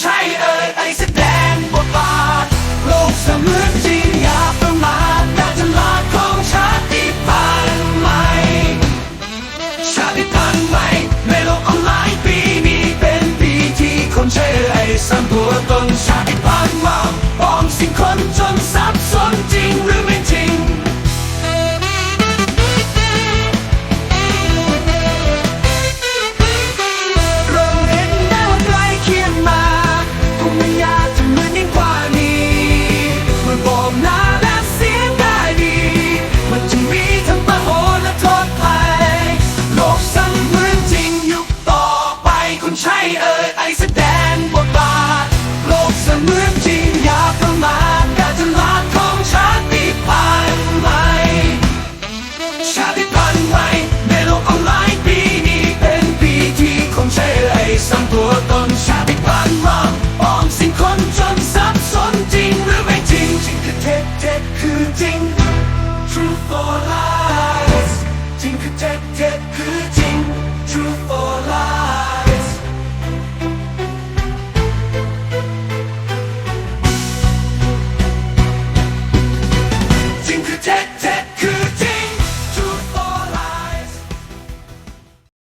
ใช่เอ่ยไอแสดงบทบาท โลกเสมือนจริงอย่าประมาทการฉลาดของชาติพันธุ์ใหม่ ชาติพันธุ์ใหม่ในโลกออนไลน์ปีนี้เป็นปีที่คนใช่เอสร้างตัวตนชาติพันธุ์มาปองสิ่งคนจนทรัพย ใหม่ในโลกออนไลน์ปีนี้เป็นปีที่คงใช้ไรสร้งตัวตนชาติพันธุ์เปอมสิ่งคนจนสับสนจริงหรือไม่จริงจริงคือเท็จเท็จคือจริง Truth or lies จริงคือเท็จเท็จคือ